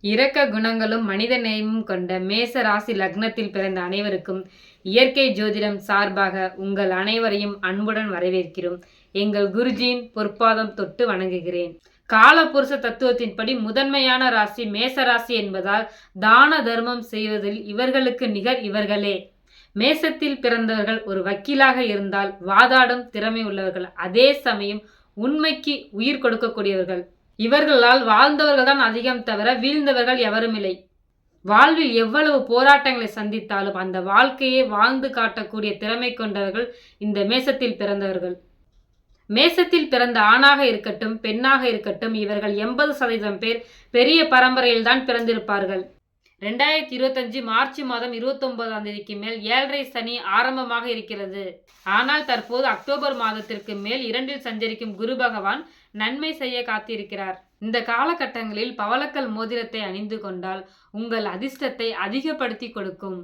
இரக்க குணங்களும் மனித நேயமும் கொண்ட மேச ராசி லக்னத்தில் பிறந்த அனைவருக்கும் இயற்கை ஜோதிடம் சார்பாக உங்கள் அனைவரையும் அன்புடன் வரவேற்கிறோம். எங்கள் குருஜியின் பொற்பாதம் தொட்டு வணங்குகிறேன். காலபுருஷ தத்துவத்தின்படி முதன்மையான ராசி மேச ராசி என்பதால் தான தர்மம் செய்வதில் இவர்களுக்கு நிகர் இவர்களே. மேசத்தில் பிறந்தவர்கள் ஒரு வக்கீலாக இருந்தால் வாதாடும் திறமை உள்ளவர்கள். அதே சமயம் உண்மைக்கு உயிர் கொடுக்கக்கூடியவர்கள். இவர்களால் வாழ்ந்தவர்கள் தான் அதிகம் தவிர வீழ்ந்தவர்கள் எவருமில்லை வாழ்வில் எவ்வளவு போராட்டங்களை சந்தித்தாலும் அந்த வாழ்க்கையை வாழ்ந்து காட்டக்கூடிய திறமை கொண்டவர்கள் இந்த மேசத்தில் பிறந்தவர்கள். மேசத்தில் பிறந்த ஆணாக இருக்கட்டும் பெண்ணாக இருக்கட்டும் இவர்கள் எண்பது சதவீதம் பேர் பெரிய பரம்பரையில் தான் பிறந்திருப்பார்கள். ரெண்டாயிரத்தி இருபத்தஞ்சு மார்ச் மாதம் இருபத்தொன்பதாம் தேதிக்கு மேல் ஏழரை சனி ஆரம்பமாக இருக்கிறது. ஆனால் தற்போது அக்டோபர் மாதத்திற்கு மேல் இரண்டில் சஞ்சரிக்கும் குரு பகவான் நன்மை செய்ய காத்திருக்கிறார். இந்த காலகட்டங்களில் பவளக்கல் மோதிரத்தை அணிந்து கொண்டால் உங்கள் அதிர்ஷ்டத்தை அதிகப்படுத்தி கொடுக்கும்.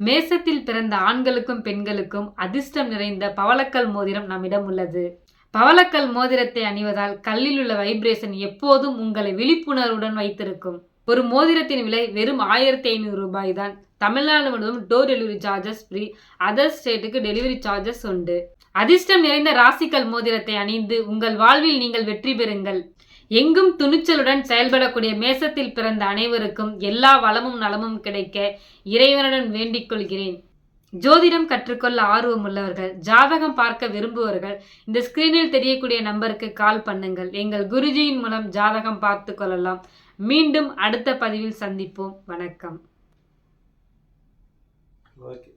மேசத்தில் பிறந்த ஆண்களுக்கும் பெண்களுக்கும் அதிர்ஷ்டம் நிறைந்த பவளக்கல் மோதிரம் நம்மிடம் உள்ளது. பவளக்கல் மோதிரத்தை அணிவதால் கல்லில் உள்ள வைப்ரேஷன் எப்போதும் உங்களை விழிப்புணர்வுடன் வைத்திருக்கும். ஒரு மோதிரத்தின் விலை வெறும் ஆயிரத்தி ஐநூறு ரூபாய் தான். தமிழ்நாடு முழுவதும் door delivery charges free other ஸ்டேட்டுக்கு டெலிவரி சார்ஜஸ் உண்டு. அதிர்ஷ்டம் நிறைந்த ராசிக்கல் மோதிரத்தை அணிந்து உங்கள் வாழ்வில் நீங்கள் வெற்றி பெறுங்கள். எங்கும் துணிச்சலுடன் செயல்படக்கூடிய மேசத்தில் பிறந்த அனைவருக்கும் எல்லா வளமும் நலமும் கிடைக்க இறைவனுடன் வேண்டிக் கொள்கிறேன். ஜோதிடம் கற்றுக்கொள்ள ஆர்வம் உள்ளவர்கள் ஜாதகம் பார்க்க விரும்புவர்கள் இந்த ஸ்கிரீனில் தெரியக்கூடிய நம்பருக்கு கால் பண்ணுங்கள். எங்கள் குருஜியின் மூலம் ஜாதகம் பார்த்து கொள்ளலாம். மீண்டும் அடுத்த பதிவில் சந்திப்போம். வணக்கம். ஓகே